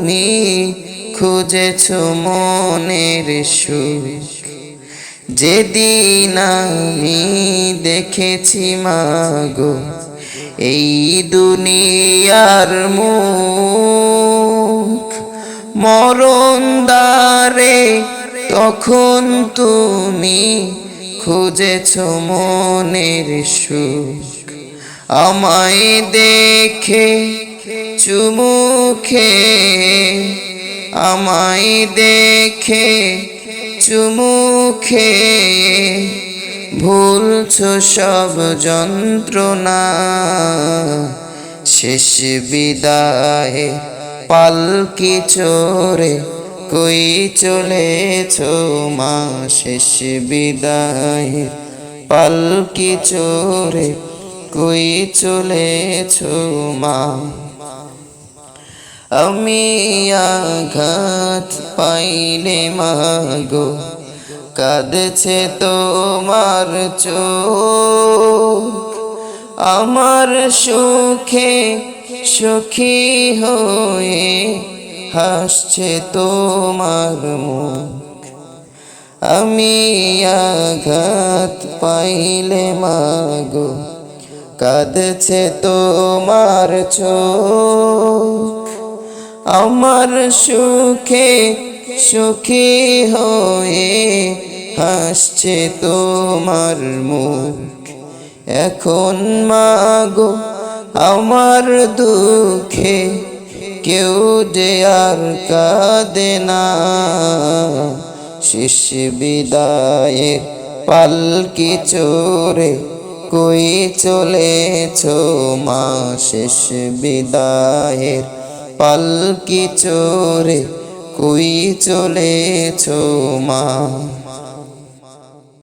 তুমি খুঁজেছ মনের সুখ। যেদিন আমি দেখেছি মাগো এই দুনিয়ার মুখ। মরণ দ্বারে তখন তুমি খুঁজেছ মনের সুখ। আমায় দেখে চুমুখে আমায় দেখে চুমুখে ভুলছো সব যন্ত্রণা। শেষ বিদায় পালকি চোরে কই চলেছ মা? শেষ বিদায় পালকি চোরে কই চলেছ মা? আমি আঘাত পাইলে মাগো, কাঁদছে তোমার চোখ। আমার সুখে সুখী হয়ে হাসছে তোমার মুখ। আমি আঘাত পাইলে মাগো কাঁদছে তোমার চোখ। আমার সুখে সুখী হয়ে হাসছে তোমার মুখ। এখন মাগো, আমার দুঃখে কেউ যে আর কাঁদে না। শেষ বিদায়ের পালকি চোরে কই চলেছ মা শেষ বিদায়ের? পালকি চোরে কই চলেছ মা?